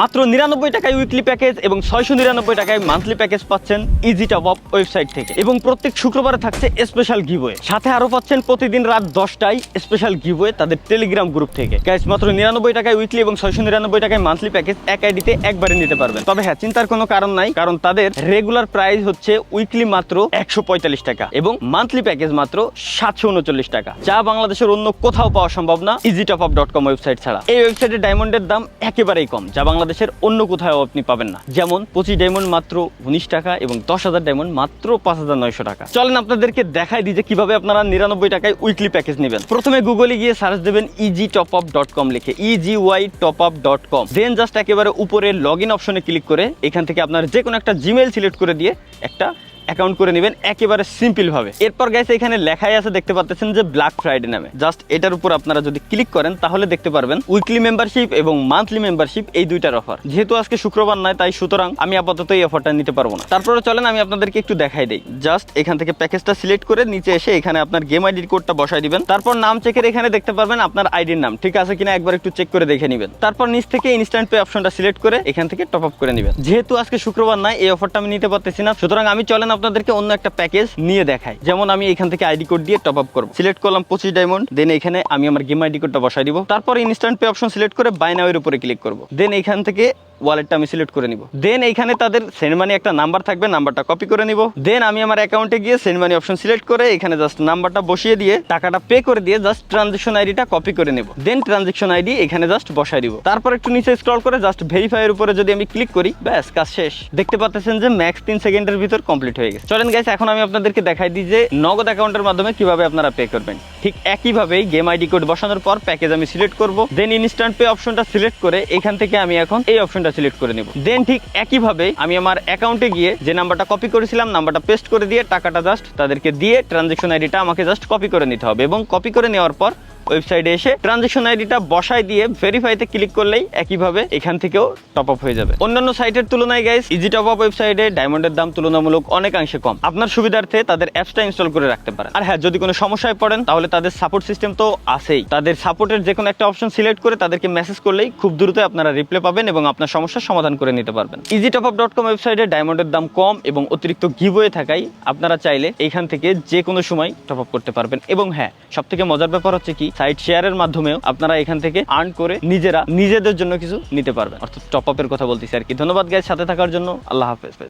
মাত্র নিরানব্বই টাকায় উইকলি প্যাকেজ এবং ছয়শো নিরানব্বই টাকায় মান্থলি প্যাকেজ পাচ্ছেন ইজি টপ অফ ওয়েবসাইট থেকে। এবং প্রত্যেক শুক্রবারে থাকছে স্পেশাল গিভওয়ে সাথে আরও পাচ্ছেন প্রতিদিন রাত দশটায় স্পেশাল গিভওয়ে তাদের টেলিগ্রাম গ্রুপ থেকে। গ্যাস মাত্র নিরানব্বই টাকায় উইকলি এবং ছয়শো নিরানব্বই টাকায় মান্থলি প্যাকেজ এক আইডিতে একবারে নিতে পারবেন। তবে হ্যাঁ চিন্তার কোনো কারণ নাই, কারণ তাদের রেগুলার প্রাইস হচ্ছে উইকলি মাত্র একশো পঁয়তাল্লিশ টাকা এবং মান্থলি প্যাকেজ মাত্র সাতশো উনচল্লিশ টাকা। যা বাংলাদেশের অন্য কোথাও পাওয়া সম্ভব না easy top up dot com website ছাড়া। এই ওয়েবসাইটে ডায়মন্ডের দাম একেবারেই কম, যা বাংলাদেশের অন্য কোথাও আপনি পাবেন না। যেমন পঁচিশ ডায়মন্ড মাত্র উনিশ টাকা এবং দশ হাজার ডায়মন্ড মাত্র পাঁচ হাজার নয়শো টাকা। চলেন আপনাদেরকে দেখাই দিই যে কীভাবে আপনারা নিরানব্বই টাকায় উইকলি প্যাকেজ নেবেন। প্রথমে গুগলে গিয়ে সার্চ দেবেন easy top up dot com লিখে easy Y top up dot com then just একেবারে উপরে লগ ইন অপশনে ক্লিক করে এখান থেকে আপনার যে কোনো একটা জিমেল সিলেক্ট করে দিয়ে একটা অ্যাকাউন্ট করে নেবেন একেবারে সিম্পল ভাবে। এরপর গাইস এখানে লেখাই আছে, দেখতে পাচ্ছেন যে ব্ল্যাক ফ্রাইডে নামে। জাস্ট এটার উপর আপনারা যদি ক্লিক করেন, তাহলে দেখতে পারবেন উইকলি মেম্বারশিপ এবং মান্থলি মেম্বারশিপ এই দুইটার অফার যেহেতু আজকে শুক্রবার নয়, তাই সুতরাং আমি আপাতত এই অফারটা নিতে পারব না। তারপরে চলেন, আমি আপনাদেরকে একটু দেখাই দিই। জাস্ট এখান থেকে প্যাকেজটা সিলেক্ট করে নিচে এসে এখানে আপনার গেম আইডির কোডটা বসাই দিবেন। তারপর নাম চেকের এখানে দেখতে পারবেন আপনার আইডির নাম। ঠিক আছে কিনা? একবার একটু চেক করে দেখে নেবেন। তারপর নিচ থেকে ইনস্ট্যান্ট পে অপশনটা সিলেক্ট করে এখান থেকে টপ আপ করে নেবেন। যেহেতু আজকে শুক্রবার নয়, এই অফারটা আমি নিতে পারতেছি না। সুতরাং আমি চলেন আপনাদেরকে অন্য একটা প্যাকেজ নিয়ে দেখাই। যেমন আমি এখান থেকে আইডি কোড দিয়ে টপ আপ করব। সিলেক্ট করলাম পঁচিশ ডায়মন্ড দেন এখানে আমি আমার গেম আইডি কোডটা বসাই দিব। তারপর ইনস্ট্যান্ট পে অপশন সিলেক্ট করে বাইনাওয়ের উপরে ক্লিক করব। দেন এখান থেকে ওয়ালেটটা আমি সিলেক্ট করে নিব। দেন এইখানে তাদের সেন্ড মানি একটা নাম্বার থাকবে নাম্বারটা কপি করে নিব। দেন আমি আমার অ্যাকাউন্টে গিয়ে সেন্ড মানি অপশন সিলেক্ট করে এখানে জাস্ট নাম্বারটা বসিয়ে দিয়ে টাকাটা পে করে দিয়ে জাস্ট ট্রানজেকশন আইডিটা কপি করে নেব। দেন ট্রানজেকশন আইডি এখানে জাস্ট বসাই দিব। তারপর একটু নিচে স্ক্রল করে জাস্ট ভেরিফাই এর উপরে যদি আমি ক্লিক করি, ব্যাস, কাজ শেষ। দেখতে পাচ্ছেন যে ম্যাক্স তিন সেকেন্ডের ভিতর কমপ্লিট হয়ে গেছে। চলেন গাইস এখন আমি আপনাদেরকে দেখাই দিই যে নগদ অ্যাকাউন্টের মাধ্যমে কীভাবে আপনারা পে করবেন। ঠিক একইভাবেই গেম আইডি কোড বসানোর পর প্যাকেজ আমি সিলেক্ট করব। দেন ইনস্ট্যান্ট পে অপশনটা সিলেক্ট করে এখান থেকে আমি এখন এই অপশনটা সিলেক্ট করে নিব। দেন ঠিক একইভাবে আমি আমার অ্যাকাউন্টে গিয়ে যে নাম্বারটা কপি করেছিলাম, নাম্বারটা পেস্ট করে দিয়ে টাকাটা জাস্ট তাদেরকে দিয়ে ট্রানজেকশন আইডিটা আমাকে জাস্ট কপি করে নিতে হবে এবং কপি করে নেওয়ার পর ওয়েবসাইটে এসে ট্রানজেকশন আইডিটা বসায় দিয়ে ভেরিফাইতে ক্লিক করলেই একইভাবে এখান থেকেও টপ আপ হয়ে যাবে। অন্যান্য সাইটের তুলনায় গাইস ইজি টপ আপ ওয়েবসাইটে ডায়মন্ডের দাম তুলনামূলক অনেকাংশে কম। আপনার সুবিধার্থে তাদের অ্যাপসটা ইনস্টল করে রাখতে পারেন। আর হ্যাঁ যদি কোনো সমস্যায় পড়েন, তাহলে তাদের সাপোর্ট সিস্টেম তো আছেই। তাদের সাপোর্টের যে কোনো একটা অপশন সিলেক্ট করে তাদেরকে মেসেজ করলেই খুব দ্রুত আপনারা রিপ্লে পাবেন এবং আপনার সমস্যার সমাধান করে নিতে পারবেন। Easy top up dot com ওয়েবসাইটে ডায়মন্ডের দাম কম এবং অতিরিক্ত গিভওয়ে থাকায় আপনারা চাইলে এইখান থেকে যে কোনো সময় টপ আপ করতে পারবেন। এবং হ্যাঁ সব থেকে মজার ব্যাপার হচ্ছে কি সাইট শেয়ারের মাধ্যমেও আপনারা এখান থেকে আর্ন করে নিজেরা নিজেদের জন্য কিছু নিতে পারবেন। অর্থাৎ টপ আপের কথা বলতেছি আর কি। ধন্যবাদ গাইজ সাথে থাকার জন্য। আল্লাহ হাফেজ।